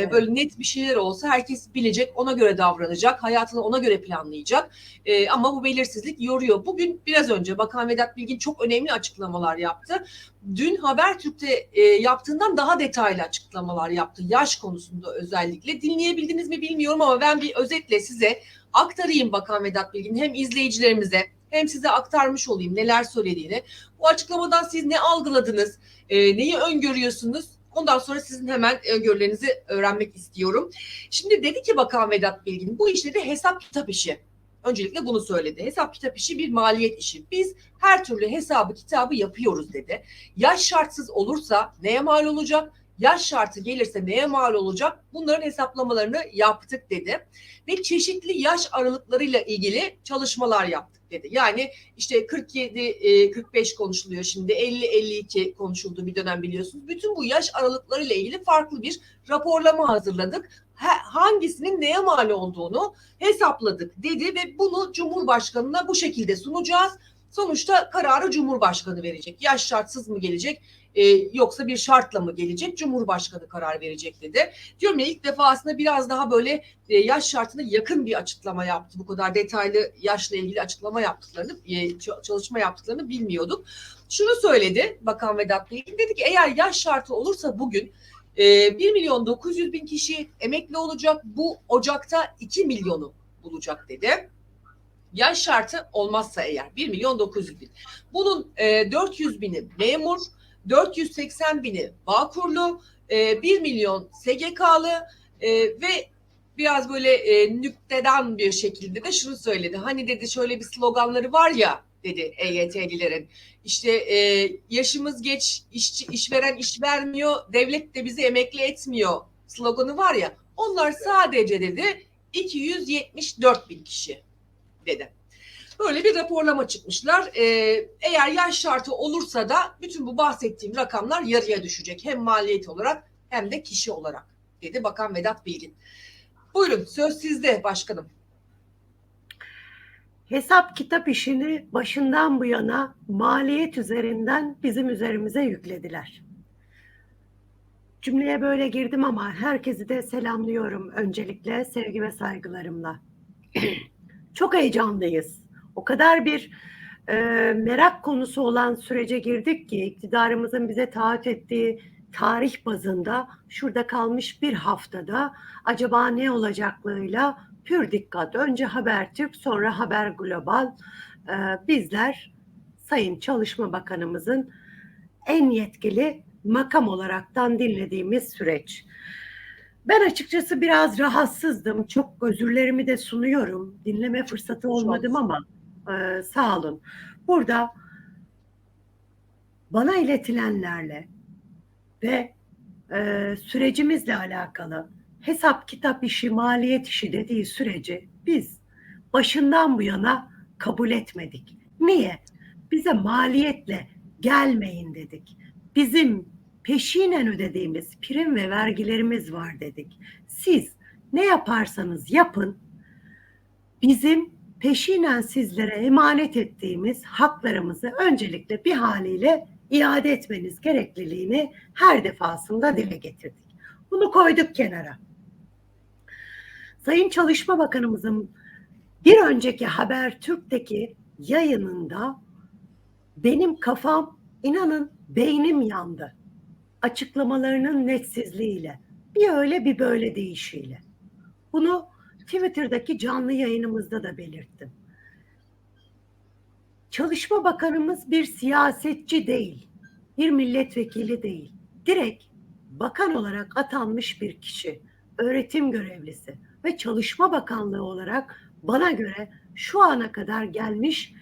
e, böyle net bir şeyler olsa herkes bilecek, ona göre davranacak, hayatını ona göre planlayacak. E, ama bu belirsizlik yoruyor. Bugün biraz önce Bakan Vedat Bilgin çok önemli açıklamalar yaptı. Dün Habertürk'te e, yaptığından daha detaylı açıklamalar yaptı. Yaş konusunda özellikle. Dinleyebildiniz mi bilmiyorum ama ben bir özetle size aktarayım Bakan Vedat Bilgin hem izleyicilerimize hem size aktarmış olayım neler söylediğini. Bu açıklamadan siz ne algıladınız, e, neyi öngörüyorsunuz? Ondan sonra sizin hemen öngörülerinizi öğrenmek istiyorum. Şimdi dedi ki Bakan Vedat Bilgin bu işleri hesap kitap işi. Öncelikle bunu söyledi. Hesap kitap işi bir maliyet işi. Biz her türlü hesabı kitabı yapıyoruz dedi. Yaş şartsız olursa neye mal olacak? Yaş şartı gelirse neye mal olacak? Bunların hesaplamalarını yaptık dedi. Ve çeşitli yaş aralıklarıyla ilgili çalışmalar yaptık dedi. Yani işte 47 45 konuşuluyor şimdi 50 52 konuşuldu bir dönem biliyorsunuz. Bütün bu yaş aralıklarıyla ilgili farklı bir raporlama hazırladık. Hangisinin neye mal olduğunu hesapladık dedi ve bunu Cumhurbaşkanına bu şekilde sunacağız. Sonuçta kararı Cumhurbaşkanı verecek. Yaş şartsız mı gelecek e, yoksa bir şartla mı gelecek? Cumhurbaşkanı karar verecek dedi. Diyorum ya ilk defa aslında biraz daha böyle e, yaş şartına yakın bir açıklama yaptı. Bu kadar detaylı yaşla ilgili açıklama yaptıklarını, e, çalışma yaptıklarını bilmiyorduk. Şunu söyledi Bakan Vedat Bey. Dedi ki eğer yaş şartı olursa bugün e, 1 milyon 900 bin kişi emekli olacak. Bu Ocak'ta 2 milyonu bulacak dedi. Yaş şartı olmazsa eğer 1 milyon 900 bin. Bunun e, 400 bini memur, 480 bini Bağkurlu, e, 1 milyon SGK'lı e, ve biraz böyle e, nükteden bir şekilde de şunu söyledi. Hani dedi şöyle bir sloganları var ya dedi EYT'lilerin. İşte e, yaşımız geç, işçi, işveren iş vermiyor, devlet de bizi emekli etmiyor sloganı var ya. Onlar sadece dedi 274 bin kişi dedi. Böyle bir raporlama çıkmışlar. Ee, eğer yaş şartı olursa da bütün bu bahsettiğim rakamlar yarıya düşecek. Hem maliyet olarak hem de kişi olarak dedi Bakan Vedat Bilgin. Buyurun söz sizde başkanım. Hesap kitap işini başından bu yana maliyet üzerinden bizim üzerimize yüklediler. Cümleye böyle girdim ama herkesi de selamlıyorum öncelikle sevgi ve saygılarımla. Çok heyecanlıyız. O kadar bir e, merak konusu olan sürece girdik ki iktidarımızın bize taahhüt ettiği tarih bazında şurada kalmış bir haftada acaba ne olacaklığıyla pür dikkat önce Habertürk sonra Haber Global e, bizler Sayın Çalışma Bakanımızın en yetkili makam olaraktan dinlediğimiz süreç. Ben açıkçası biraz rahatsızdım. Çok özürlerimi de sunuyorum. Dinleme fırsatı olmadım ama e, sağ olun. Burada bana iletilenlerle ve e, sürecimizle alakalı hesap kitap işi, maliyet işi dediği süreci biz başından bu yana kabul etmedik. Niye? Bize maliyetle gelmeyin dedik. Bizim peşinen ödediğimiz prim ve vergilerimiz var dedik. Siz ne yaparsanız yapın bizim peşinen sizlere emanet ettiğimiz haklarımızı öncelikle bir haliyle iade etmeniz gerekliliğini her defasında dile getirdik. Bunu koyduk kenara. Sayın Çalışma Bakanımızın bir önceki Habertürk'teki yayınında benim kafam inanın beynim yandı. Açıklamalarının netsizliğiyle. Bir öyle bir böyle değişiyle. Bunu Twitter'daki canlı yayınımızda da belirttim. Çalışma Bakanımız bir siyasetçi değil, bir milletvekili değil. Direkt bakan olarak atanmış bir kişi, öğretim görevlisi ve Çalışma Bakanlığı olarak bana göre şu ana kadar gelmiş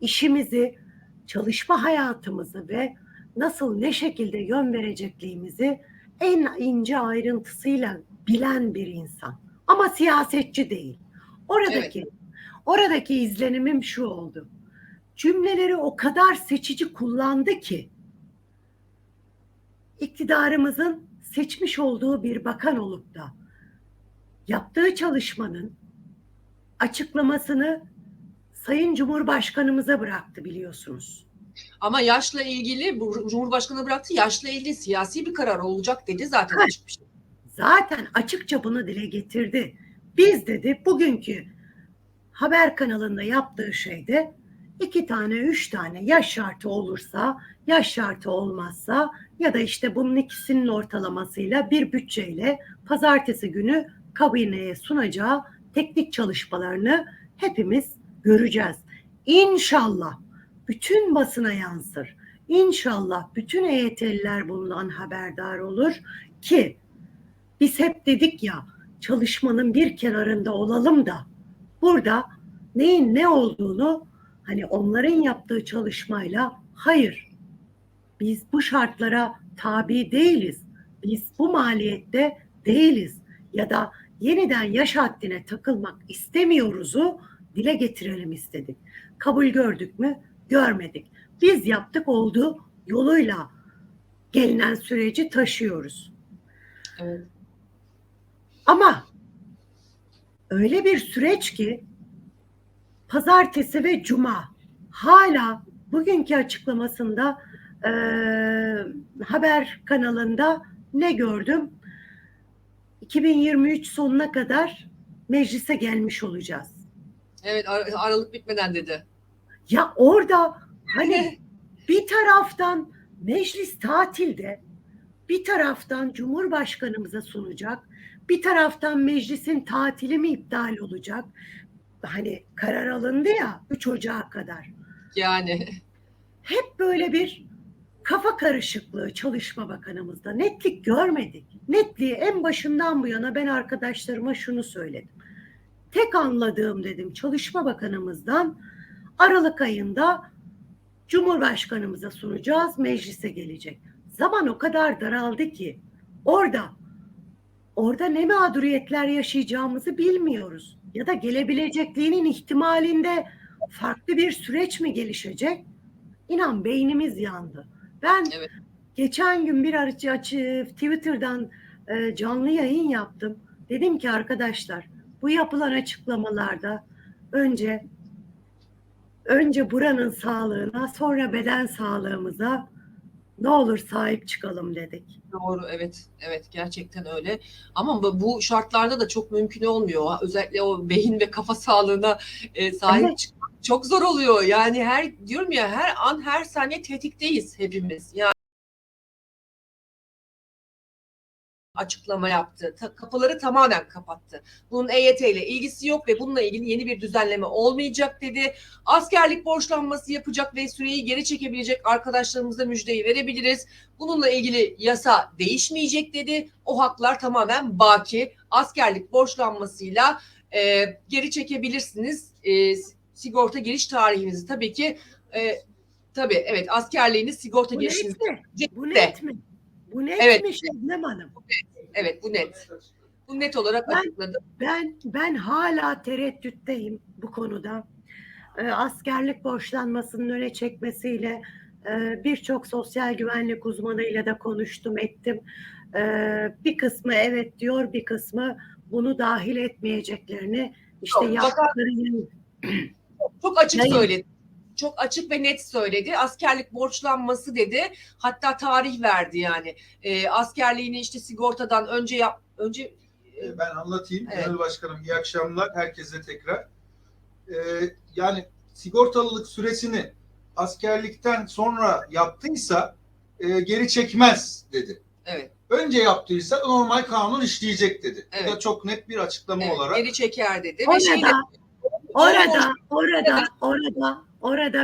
işimizi, çalışma hayatımızı ve nasıl ne şekilde yön verecekliğimizi en ince ayrıntısıyla bilen bir insan. Ama siyasetçi değil. Oradaki evet. oradaki izlenimim şu oldu. Cümleleri o kadar seçici kullandı ki iktidarımızın seçmiş olduğu bir bakan olup da yaptığı çalışmanın açıklamasını Sayın Cumhurbaşkanımıza bıraktı biliyorsunuz. Ama yaşla ilgili bu Cumhurbaşkanı bıraktı. Yaşla ilgili siyasi bir karar olacak dedi zaten ha, açık bir şey. Zaten açıkça bunu dile getirdi. Biz dedi bugünkü haber kanalında yaptığı şeyde iki tane, üç tane yaş şartı olursa, yaş şartı olmazsa ya da işte bunun ikisinin ortalamasıyla bir bütçeyle pazartesi günü kabineye sunacağı teknik çalışmalarını hepimiz göreceğiz. İnşallah bütün basına yansır. İnşallah bütün EYT'liler bundan haberdar olur ki biz hep dedik ya çalışmanın bir kenarında olalım da burada neyin ne olduğunu hani onların yaptığı çalışmayla hayır biz bu şartlara tabi değiliz. Biz bu maliyette değiliz ya da yeniden yaş haddine takılmak istemiyoruzu dile getirelim istedik. Kabul gördük mü? Görmedik. Biz yaptık oldu yoluyla gelinen süreci taşıyoruz. Evet. Ama öyle bir süreç ki pazartesi ve cuma hala bugünkü açıklamasında e, haber kanalında ne gördüm? 2023 sonuna kadar meclise gelmiş olacağız. Evet ar- Aralık bitmeden dedi. Ya orada hani bir taraftan meclis tatilde, bir taraftan Cumhurbaşkanımıza sunacak, bir taraftan meclisin tatili mi iptal olacak? Hani karar alındı ya 3 Ocağı kadar. Yani Hep böyle bir kafa karışıklığı Çalışma Bakanımızda. Netlik görmedik. Netliği en başından bu yana ben arkadaşlarıma şunu söyledim. Tek anladığım dedim Çalışma Bakanımızdan Aralık ayında Cumhurbaşkanımıza sunacağız, meclise gelecek. Zaman o kadar daraldı ki orada orada ne mağduriyetler yaşayacağımızı bilmiyoruz. Ya da gelebilecekliğinin ihtimalinde farklı bir süreç mi gelişecek? İnan beynimiz yandı. Ben Evet. geçen gün bir açı, açı Twitter'dan e, canlı yayın yaptım. Dedim ki arkadaşlar bu yapılan açıklamalarda önce önce buranın sağlığına sonra beden sağlığımıza ne olur sahip çıkalım dedik. Doğru evet evet gerçekten öyle ama bu- bu şartlarda da çok mümkün olmuyor özellikle o beyin ve kafa sağlığına e, sahip Evet. çıkmak çok zor oluyor yani her diyorum ya her an her saniye tetikteyiz hepimiz yani açıklama yaptı. Ta- kapıları tamamen kapattı. Bunun EYT ile ilgisi yok ve bununla ilgili yeni bir düzenleme olmayacak dedi. Askerlik borçlanması yapacak ve süreyi geri çekebilecek arkadaşlarımıza müjdeyi verebiliriz. Bununla ilgili yasa değişmeyecek dedi. O haklar tamamen baki. Askerlik borçlanmasıyla e, geri çekebilirsiniz. E, sigorta giriş tarihinizi tabii ki e, tabii evet askerliğiniz sigorta Bu girişinizi net mi? Bu net mi? Bu net Evet. mi Şebnem Hanım? evet bu net. Bu net olarak Ben- açıkladı. Ben ben hala tereddütteyim bu konuda. Ee, askerlik borçlanmasının öne çekmesiyle e, birçok sosyal güvenlik uzmanıyla da konuştum ettim. Ee, bir kısmı evet diyor, bir kısmı bunu dahil etmeyeceklerini işte Yok, yaptıkları Çok açık Yayın. Çok açık ve net söyledi. Askerlik borçlanması dedi. Hatta tarih verdi yani. E, askerliğini işte sigortadan önce yap önce e, Ee, Ben anlatayım. Evet. Genel Başkanım iyi akşamlar. Herkese tekrar. Ee, yani sigortalılık süresini askerlikten sonra yaptıysa e, geri çekmez dedi. evet, Önce yaptıysa normal kanun işleyecek dedi. Bu Evet. da çok net bir açıklama evet olarak. geri çeker dedi. Ve şeyle, Orada, orada, orada, orada, orada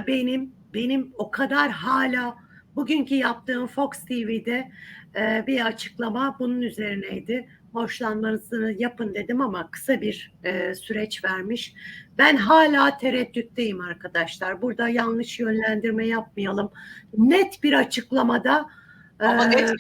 benim, benim o kadar hala bugünkü yaptığım Fox TV'de e, bir açıklama bunun üzerineydi. Borçlanmanızı yapın dedim ama kısa bir e, süreç vermiş. Ben hala tereddütteyim arkadaşlar. Burada yanlış yönlendirme yapmayalım. Net bir açıklamada Ama e, net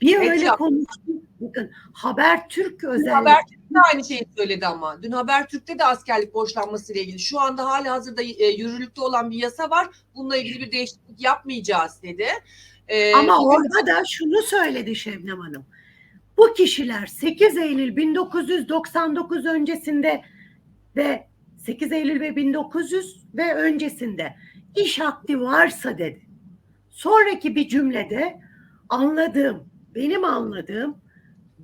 bir net öyle konuştum. Bakın Haber Türk Dün özellikle Habertürk'te aynı şeyi söyledi ama. Dün Habertürk'te de askerlik borçlanması ile ilgili. Şu anda hali hazırda e, yürürlükte olan bir yasa var. Bununla ilgili bir değişiklik yapmayacağız dedi. E, Ama orada da şunu söyledi Şebnem Hanım. Bu kişiler 8 Eylül 1999 öncesinde ve 8 Eylül ve 1900 ve öncesinde iş akdi varsa dedi. Sonraki bir cümlede anladığım, benim anladığım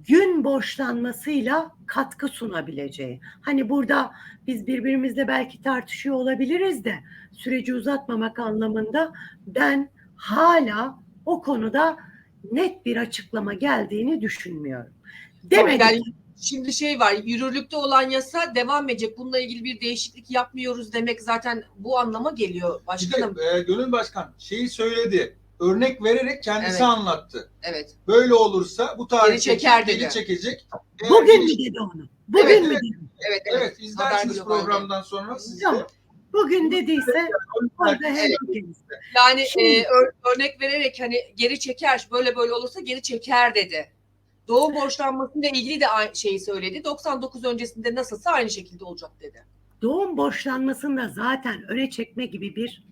gün borçlanmasıyla katkı sunabileceği. Hani burada biz birbirimizle belki tartışıyor olabiliriz de süreci uzatmamak anlamında ben hala o konuda net bir açıklama geldiğini düşünmüyorum. Demedik. Yani şimdi şey var yürürlükte olan yasa devam edecek. Bununla ilgili bir değişiklik yapmıyoruz demek zaten bu anlama geliyor başkanım. Şimdi, e, Gönül Başkan şeyi söyledi. Örnek vererek kendisi Evet. anlattı. Evet. Böyle olursa bu Geri çeker geri dedi. çekecek. Eğer Bugün geri- mü dedi onu? Bugün Evet, mü evet. dedi? Evet, evet. Evet izlersiniz Haber programdan sonra siz de. Tamam. Bugün dediyse orada Evet. hemfikiriz. Yani Şimdi- e, ör- örnek vererek hani geri çeker böyle böyle olursa geri çeker dedi. Doğum borçlanmasıyla ilgili de aynı şeyi söyledi. 99 öncesinde nasılsa aynı şekilde olacak dedi. Doğum borçlanmasında zaten öne çekme gibi bir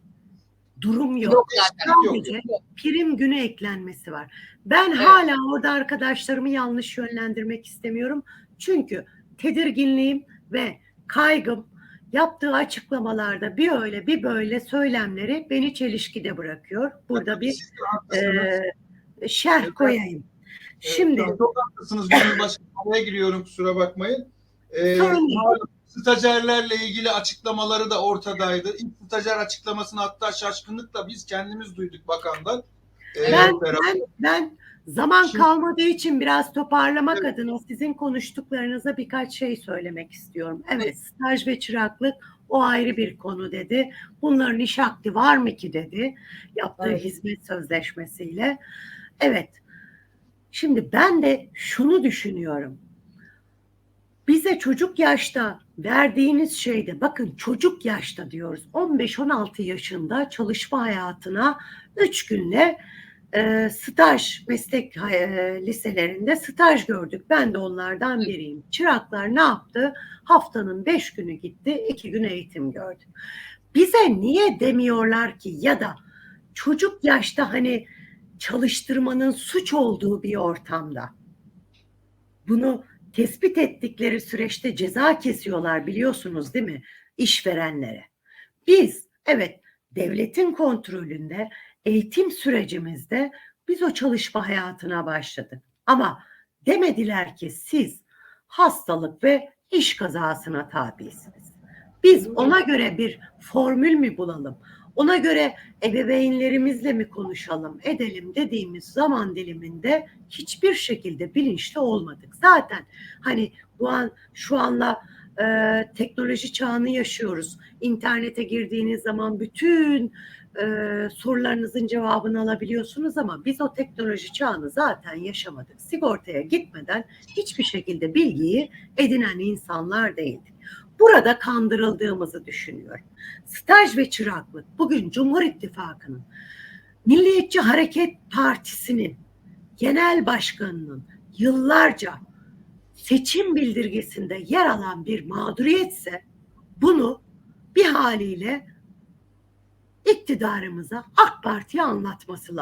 durum yok. Yok zaten. Sadece Yok. prim günü eklenmesi var. Ben Evet. hala orada arkadaşlarımı yanlış yönlendirmek istemiyorum. Çünkü tedirginliğim ve kaygım yaptığı açıklamalarda bir öyle bir böyle söylemleri beni çelişkide bırakıyor. Burada bir de haklısınız. e, şerh koyayım. Şimdi Evet, çok haklısınız Başkan. Araya giriyorum kusura bakmayın. Ee, malum stajyerlerle ilgili açıklamaları da ortadaydı. İlk stajyer açıklamasını hatta şaşkınlıkla biz kendimiz duyduk bakandan. Ee, Ben, beraber. ben, ben zaman Şimdi- kalmadığı için biraz toparlamak Evet. adına sizin konuştuklarınıza birkaç şey söylemek istiyorum. Evet, staj ve çıraklık o ayrı bir konu dedi. Bunların iş akdi var mı ki dedi. Yaptığı Evet. hizmet sözleşmesiyle. Evet. Şimdi ben de şunu düşünüyorum. Bize çocuk yaşta verdiğiniz şeyde bakın çocuk yaşta diyoruz 15-16 yaşında çalışma hayatına 3 günle e, staj meslek e, liselerinde staj gördük. Ben de onlardan biriyim. Çıraklar ne yaptı? Haftanın 5 günü gitti, 2 gün eğitim gördü. Bize niye demiyorlar ki ya da çocuk yaşta hani çalıştırmanın suç olduğu bir ortamda bunu tespit ettikleri süreçte ceza kesiyorlar biliyorsunuz değil mi işverenlere. Biz evet devletin kontrolünde eğitim sürecimizde biz o çalışma hayatına başladık. Ama demediler ki siz hastalık ve iş kazasına tabisiniz. Biz ona göre bir formül mü bulalım? Ona göre ebeveynlerimizle mi konuşalım, edelim dediğimiz zaman diliminde hiçbir şekilde bilinçli olmadık. Zaten hani bu an şu anla e, teknoloji çağını yaşıyoruz. İnternete girdiğiniz zaman bütün e, sorularınızın cevabını alabiliyorsunuz ama biz o teknoloji çağını zaten yaşamadık. Sigortaya gitmeden hiçbir şekilde bilgiyi edinen insanlar değildik. Burada kandırıldığımızı düşünüyorum. Staj ve çıraklık bugün Cumhur İttifakı'nın Milliyetçi Hareket Partisi'nin genel başkanının yıllarca seçim bildirgesinde yer alan bir mağduriyetse bunu bir haliyle iktidarımıza AK Parti'ye anlatması lazım.